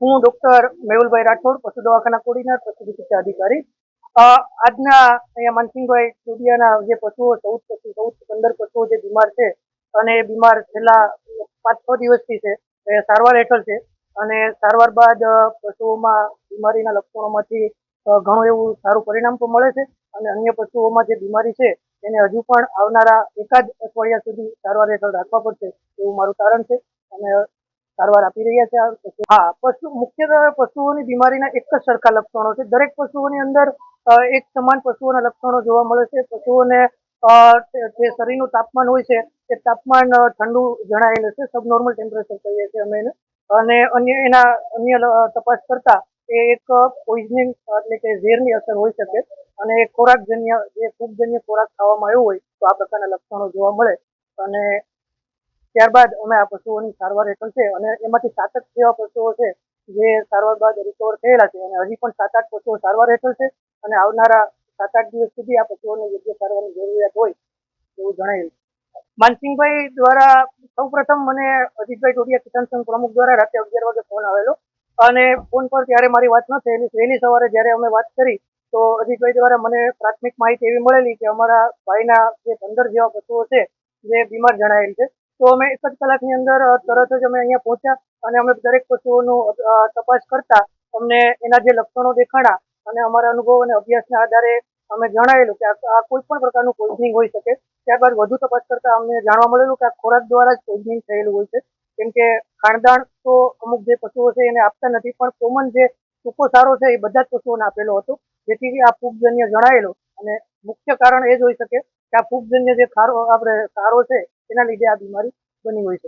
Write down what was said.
હું ડોક્ટર મેહુલભાઈ રાઠોડ, પશુ દવાખાના કોડીનાર પશુ ચિકિત્સા અધિકારી. આજના અહીંયા માનસિંહભાઈ ચુડિયાના જે પશુઓ, ચૌદ પશુ, ચૌદ પંદર પશુઓ જે બીમાર છે અને એ બીમાર છેલ્લા પાંચ છ દિવસથી છે, એ સારવાર હેઠળ છે અને સારવાર બાદ પશુઓમાં બીમારીના લક્ષણોમાંથી ઘણું એવું સારું પરિણામ પણ મળે છે અને અન્ય પશુઓમાં જે બીમારી છે એને હજુ પણ આવનારા એકાદ અઠવાડિયા સુધી સારવાર હેઠળ રાખવા પડશે એવું મારું કારણ છે અને સારવાર આપી રહ્યા છે. હા, પશુ, મુખ્યત્વે પશુઓની બીમારીના એક જ સરખા લક્ષણો છે. દરેક પશુઓની અંદર એક સમાન પશુઓના લક્ષણો જોવા મળે છે. પશુઓને જે શરીરનું તાપમાન હોય છે, એ તાપમાન ઠંડુ જણાયેલું છે. સબ નોર્મલ ટેમ્પરેચર કહીએ છીએ અમે એને. અને અન્ય, એના અન્ય તપાસ કરતા એ એક પોઈઝનિંગ, એટલે કે ઝેરની અસર હોઈ શકે. અને એ ખોરાકજન્ય, જે ફૂગજન્ય ખોરાક ખાવામાં આવ્યો હોય, તો આ પ્રકારના લક્ષણો જોવા મળે. અને ત્યારબાદ અમે આ પશુઓની સારવાર હેઠળ છે અને એમાંથી સાત આઠ જેવા પશુઓ છે જે સારવાર બાદ રિકવર થયેલા છે અને હજી પણ સાત આઠ પશુઓ સારવાર હેઠળ છે અને આવનારા સાત આઠ દિવસ સુધી આ પશુઓને યોગ્ય સારવારની જરૂરિયાત હોય એવું જણાયેલ માનસિંહભાઈ દ્વારા સૌ પ્રથમ મને અજીતભાઈ ટોડિયા કિસાન સંઘ પ્રમુખ દ્વારા રાતે અગિયાર વાગે ફોન આવેલો અને ફોન પર ત્યારે મારી વાત ન થયેલી. વહેલી સવારે જ્યારે અમે વાત કરી તો અજીતભાઈ દ્વારા મને પ્રાથમિક માહિતી એવી મળેલી કે અમારા ભાઈના જે પંદર જેવા પશુઓ છે જે બીમાર જણાયેલ છે. તો અમે એક જ કલાકની અંદર તરત જ અમે અહીંયા પહોંચ્યા અને અમે દરેક પશુઓનું તપાસ કરતા અમને એના જે લક્ષણો દેખાણા અને અમારા અનુભવ અને અભ્યાસના આધારે અમે જણાવેલું કે આ કોઈ પણ પ્રકારનું પોઈઝનિંગ હોઈ શકે. ત્યારબાદ વધુ તપાસ કરતા અમને જાણવા મળેલું કે આ ખોરાક દ્વારા જ પોઈઝનિંગ થયેલું હોય છે. કેમ કે ખાણદાણ તો અમુક જે પશુઓ છે એને આપતા નથી, પણ કોમન જે સૂકો સારો છે એ બધા જ પશુઓને આપેલો હતો. જેથી આ ફૂગજન્ય જણાયેલો અને મુખ્ય કારણ એ જ હોઈ શકે કે આ ફૂગજન્ય જે ખારો, આપણે સારો છે એના લીધે આ બીમારી બની હોય છે.